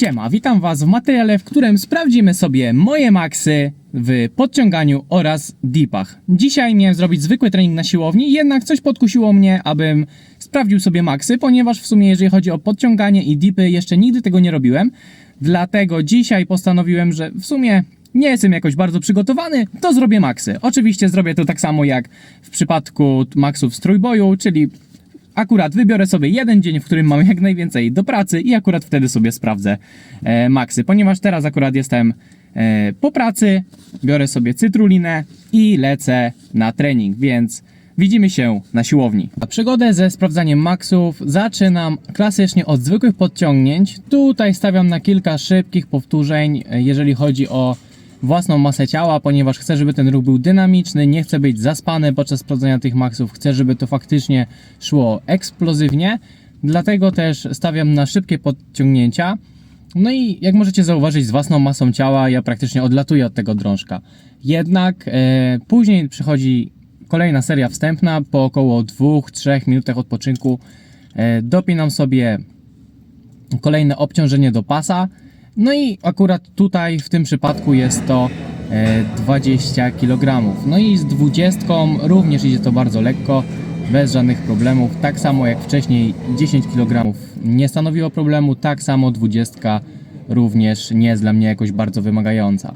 Siema, witam Was w materiale, w którym sprawdzimy sobie moje maksy w podciąganiu oraz dipach. Dzisiaj miałem zrobić zwykły trening na siłowni, jednak coś podkusiło mnie, abym sprawdził sobie maksy, ponieważ w sumie jeżeli chodzi o podciąganie i dipy, jeszcze nigdy tego nie robiłem. Dlatego dzisiaj postanowiłem, że w sumie nie jestem jakoś bardzo przygotowany, to zrobię maksy. Oczywiście zrobię to tak samo jak w przypadku maksów z trójboju, czyli akurat wybiorę sobie jeden dzień, w którym mam jak najwięcej do pracy i akurat wtedy sobie sprawdzę e, maksy, ponieważ teraz akurat jestem e, po pracy, biorę sobie cytrulinę i lecę na trening, więc widzimy się na siłowni. A przygodę ze sprawdzaniem maksów zaczynam klasycznie od zwykłych podciągnięć. Tutaj stawiam na kilka szybkich powtórzeń, e, jeżeli chodzi o własną masę ciała, ponieważ chcę, żeby ten ruch był dynamiczny, nie chcę być zaspany podczas sprawdzania tych maksów, chcę, żeby to faktycznie szło eksplozywnie, dlatego też stawiam na szybkie podciągnięcia. No i jak możecie zauważyć, z własną masą ciała ja praktycznie odlatuję od tego drążka. Jednak e, później przychodzi kolejna seria wstępna, po około 2-3 minutach odpoczynku e, dopinam sobie kolejne obciążenie do pasa. No i akurat tutaj w tym przypadku jest to e, 20 kg. No i z 20 również idzie to bardzo lekko, bez żadnych problemów. Tak samo jak wcześniej 10 kg nie stanowiło problemu, tak samo 20 również nie jest dla mnie jakoś bardzo wymagająca.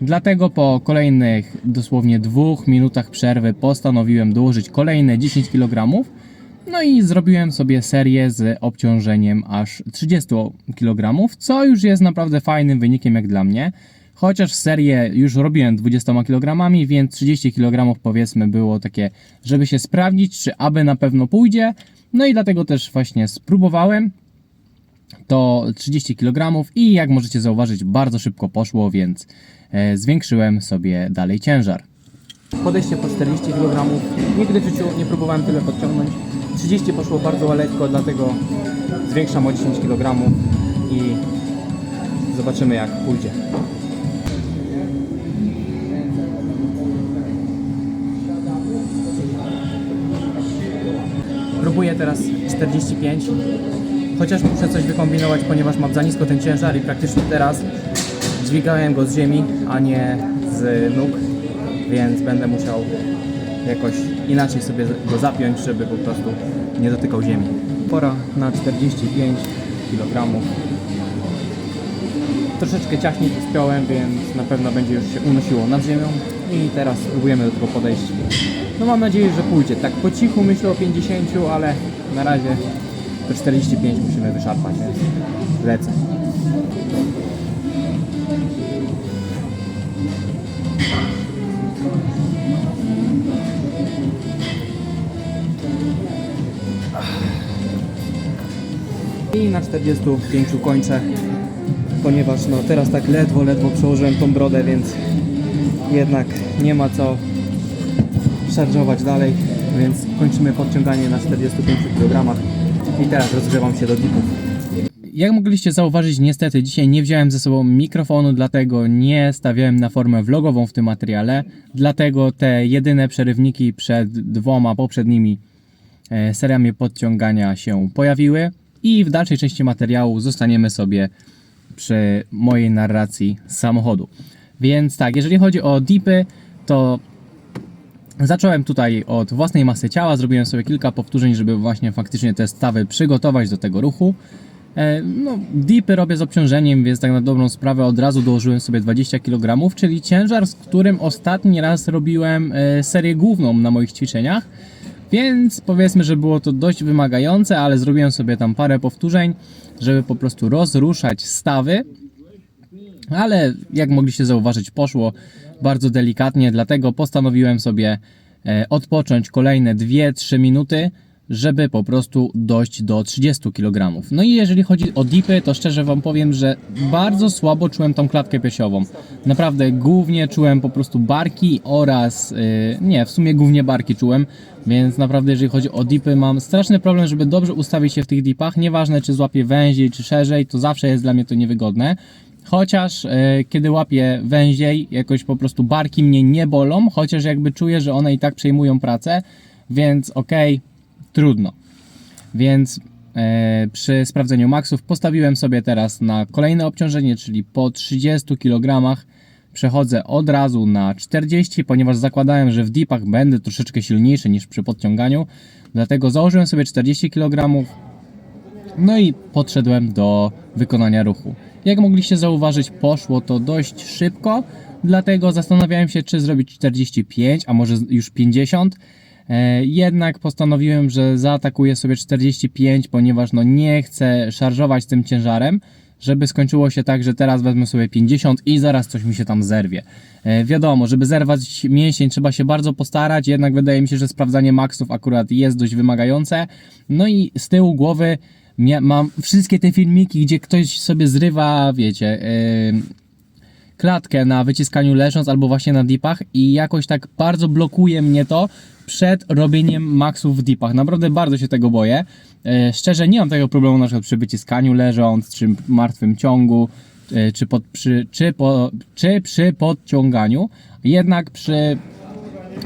Dlatego po kolejnych dosłownie dwóch minutach przerwy postanowiłem dołożyć kolejne 10 kg. No i zrobiłem sobie serię z obciążeniem aż 30 kg, co już jest naprawdę fajnym wynikiem jak dla mnie. Chociaż serię już robiłem 20 kg, więc 30 kg powiedzmy było takie, żeby się sprawdzić, czy aby na pewno pójdzie. No i dlatego też właśnie spróbowałem to 30 kg i jak możecie zauważyć bardzo szybko poszło, więc e, zwiększyłem sobie dalej ciężar. Podejście po 40 kg. Nigdy w życiu nie próbowałem tyle podciągnąć. 30 poszło bardzo lekko, dlatego zwiększam o 10 kg i zobaczymy jak pójdzie. Próbuję teraz 45, chociaż muszę coś wykombinować, ponieważ mam za nisko ten ciężar i praktycznie teraz dźwigałem go z ziemi, a nie z nóg, więc będę musiał jakoś inaczej sobie go zapiąć, żeby po prostu nie dotykał ziemi. Pora na 45 kg. Troszeczkę ciaśniej to spiąłem, więc na pewno będzie już się unosiło nad ziemią i teraz spróbujemy do tego podejść. No mam nadzieję, że pójdzie. Tak po cichu myślę o 50, ale na razie to 45 musimy wyszarpać, więc lecę. Na 45 kończę, ponieważ no teraz tak ledwo, ledwo przełożyłem tą brodę, więc jednak nie ma co szarżować dalej, więc kończymy podciąganie na 45 kg i teraz rozgrzewam się do dipów. Jak mogliście zauważyć, niestety dzisiaj nie wziąłem ze sobą mikrofonu, dlatego nie stawiałem na formę vlogową w tym materiale. Dlatego te jedyne przerywniki przed dwoma poprzednimi e, seriami podciągania się pojawiły. I w dalszej części materiału zostaniemy sobie przy mojej narracji samochodu. Więc tak, jeżeli chodzi o dipy, to Zacząłem tutaj od własnej masy ciała, zrobiłem sobie kilka powtórzeń, żeby właśnie faktycznie te stawy przygotować do tego ruchu. E, No, dipy robię z obciążeniem, więc tak na dobrą sprawę od razu dołożyłem sobie 20 kg, czyli ciężar, z którym ostatni raz robiłem e, serię główną na moich ćwiczeniach. Więc powiedzmy, że było to dość wymagające, ale zrobiłem sobie tam parę powtórzeń, żeby po prostu rozruszać stawy. Ale jak mogliście zauważyć, poszło bardzo delikatnie, dlatego postanowiłem sobie e, odpocząć kolejne 2-3 minuty, żeby po prostu dojść do 30 kg. No i jeżeli chodzi o dipy, to szczerze Wam powiem, że bardzo słabo czułem tą klatkę piersiową. Naprawdę głównie czułem po prostu barki oraz, yy, nie, w sumie głównie barki czułem, więc naprawdę jeżeli chodzi o dipy, mam straszny problem, żeby dobrze ustawić się w tych dipach. Nieważne czy złapię węziej, czy szerzej, to zawsze jest dla mnie to niewygodne. Chociaż e, kiedy łapię węziej, jakoś po prostu barki mnie nie bolą, chociaż jakby czuję, że one i tak przejmują pracę, więc okej, trudno. Więc e, przy sprawdzeniu maksów postawiłem sobie teraz na kolejne obciążenie, czyli po 30 kg przechodzę od razu na 40, ponieważ zakładałem, że w dipach będę troszeczkę silniejszy niż przy podciąganiu. Dlatego założyłem sobie 40 kg, no i podszedłem do wykonania ruchu. Jak mogliście zauważyć, poszło to dość szybko, dlatego zastanawiałem się, czy zrobić 45, a może już 50. E, jednak postanowiłem, że zaatakuję sobie 45, ponieważ no nie chcę szarżować tym ciężarem, żeby skończyło się tak, że teraz wezmę sobie 50 i zaraz coś mi się tam zerwie. E, wiadomo, żeby zerwać mięsień trzeba się bardzo postarać, jednak wydaje mi się, że sprawdzanie maksów akurat jest dość wymagające. No i z tyłu głowy mam wszystkie te filmiki, gdzie ktoś sobie zrywa, wiecie, yy, klatkę na wyciskaniu leżąc albo właśnie na dipach i jakoś tak bardzo blokuje mnie to przed robieniem maksów w dipach. Naprawdę bardzo się tego boję. E, szczerze nie mam tego problemu na przykład przy wyciskaniu leżąc, czy martwym ciągu, e, czy, pod, przy, czy, po, czy przy podciąganiu. Jednak przy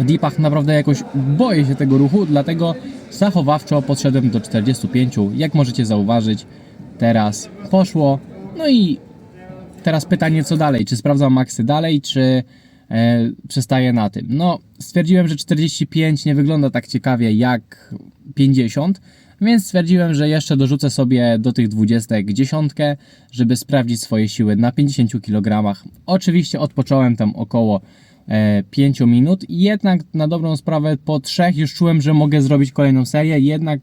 dipach naprawdę jakoś boję się tego ruchu, dlatego zachowawczo podszedłem do 45. Jak możecie zauważyć, teraz poszło. No i teraz pytanie, co dalej? Czy sprawdzam maksy dalej, czy e, przestaję na tym? No, stwierdziłem, że 45 nie wygląda tak ciekawie jak 50, więc stwierdziłem, że jeszcze dorzucę sobie do tych 20 dziesiątkę, żeby sprawdzić swoje siły na 50 kg. Oczywiście odpocząłem tam około e, 5 minut, jednak na dobrą sprawę po 3 już czułem, że mogę zrobić kolejną serię, jednak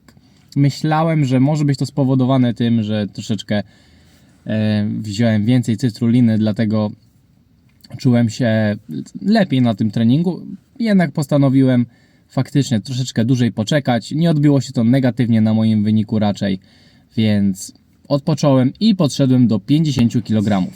myślałem, że może być to spowodowane tym, że troszeczkę e, wziąłem więcej cytruliny, dlatego czułem się lepiej na tym treningu. Jednak postanowiłem faktycznie troszeczkę dłużej poczekać. Nie odbiło się to negatywnie na moim wyniku raczej, więc odpocząłem i podszedłem do 50 kg.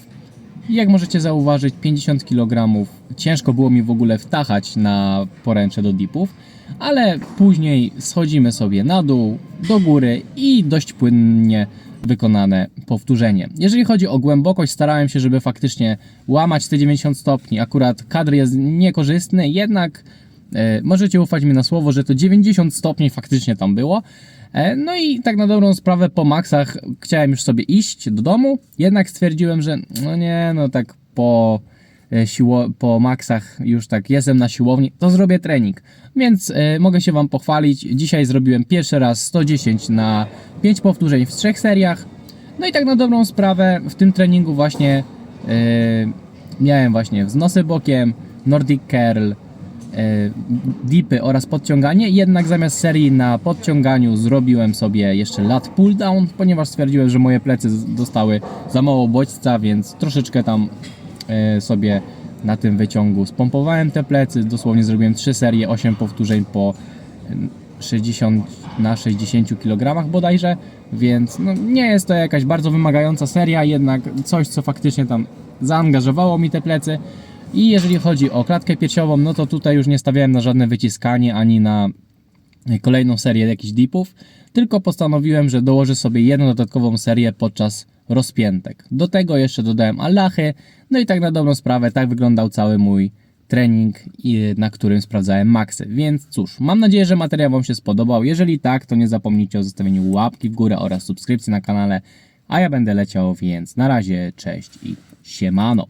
Jak możecie zauważyć, 50 kg ciężko było mi w ogóle wtachać na poręcze do dipów, ale później schodzimy sobie na dół, do góry i dość płynnie wykonane powtórzenie. Jeżeli chodzi o głębokość, starałem się, żeby faktycznie łamać te 90 stopni. Akurat kadr jest niekorzystny, jednak e, możecie ufać mi na słowo, że to 90 stopni faktycznie tam było. E, No i tak na dobrą sprawę po maksach chciałem już sobie iść do domu, jednak stwierdziłem, że no nie, no tak po siło, po maksach już tak jestem na siłowni, to zrobię trening. Więc e, mogę się Wam pochwalić. Dzisiaj zrobiłem pierwszy raz 110 na 5 powtórzeń w trzech seriach. No i tak na dobrą sprawę w tym treningu właśnie e, miałem właśnie wznosy bokiem, Nordic Curl, e, dipy oraz podciąganie. Jednak zamiast serii na podciąganiu zrobiłem sobie jeszcze lat pull down, ponieważ stwierdziłem, że moje plecy dostały za mało bodźca, więc troszeczkę tam e, sobie na tym wyciągu spompowałem te plecy. Dosłownie zrobiłem 3 serie, 8 powtórzeń po em, 60 na 60 kg bodajże, więc no, nie jest to jakaś bardzo wymagająca seria, jednak coś, co faktycznie tam zaangażowało mi te plecy. I jeżeli chodzi o klatkę piersiową, no to tutaj już nie stawiałem na żadne wyciskanie ani na kolejną serię jakichś dipów, tylko postanowiłem, że dołożę sobie jedną dodatkową serię podczas rozpiętek. Do tego jeszcze dodałem alachy, no i tak na dobrą sprawę tak wyglądał cały mój trening, na którym sprawdzałem maksy. Więc cóż, mam nadzieję, że materiał Wam się spodobał. Jeżeli tak, to nie zapomnijcie o zostawieniu łapki w górę oraz subskrypcji na kanale, a ja będę leciał, więc na razie, cześć i siemano.